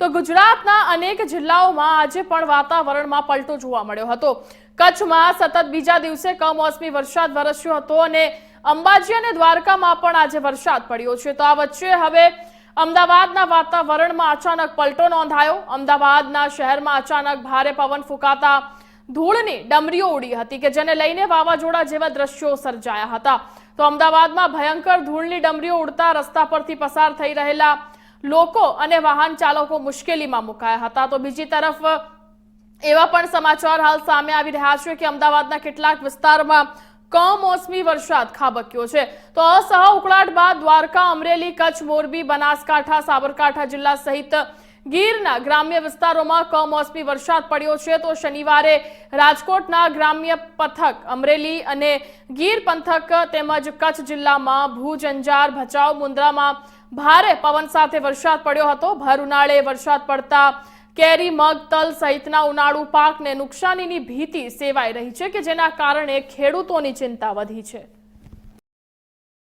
તો ગુજરાતના અનેક જિલ્લાઓમાં આજે પણ વાતાવરણમાં પલટો જોવા મળ્યો હતો. કચ્છમાં સતત બીજા દિવસે કમોસમી વરસાદ વરસ્યો હતો અને અંબાજી અને દ્વારકામાં પણ આજે વરસાદ પડ્યો છે. તો આ વચ્ચે હવે અમદાવાદના વાતાવરણમાં અચાનક પલટો નોંધાયો. અમદાવાદના શહેરમાં અચાનક ભારે પવન ફૂંકાતા ધૂળની ડમરીઓ ઉડી હતી કે જેને લઈને વાવાઝોડા જેવા દ્રશ્યો સર્જાયા હતા. તો અમદાવાદમાં ભયંકર ધૂળની ડમરીઓ ઉડતા રસ્તા પરથી પસાર થઈ રહેલા લોકો અને વાહન ચાલકો મુશ્કેલીમાં મુકાયા હતા. તો બીજી તરફ, એવા પણ સમાચાર હાલ સામે આવી રહ્યા છે કે અમદાવાદના કેટલાક વિસ્તારમાં કમોસમી વરસાદ ખાબક્યો છે. તો અસહ ઉકળાટ બાદ દ્વારકા, અમરેલી, કચ્છ, મોરબી, બનાસકાંઠા, સાબરકાંઠા જિલ્લા સહિત ગીરના ગ્રામ્ય વિસ્તારોમાં કમોસમી વરસાદ પડ્યો છે. તો શનિવારે રાજકોટના ગ્રામ્ય પથક, અમરેલી અને ગીર પંથક તેમજ કચ્છ જિલ્લામાં ભુજ, અંજાર, ભચાઉ મુન્દ્રામાં ભારે પવન સાથે વરસાદ પડ્યો હતો. ભર ઉનાળે વરસાદ પડતા કેરી, મગ, તલ સહિતના ઉનાળુ પાકને નુકસાનીની ભીતિ સેવાઈ રહી છે કે જેના કારણે ખેડૂતોની ચિંતા વધી છે.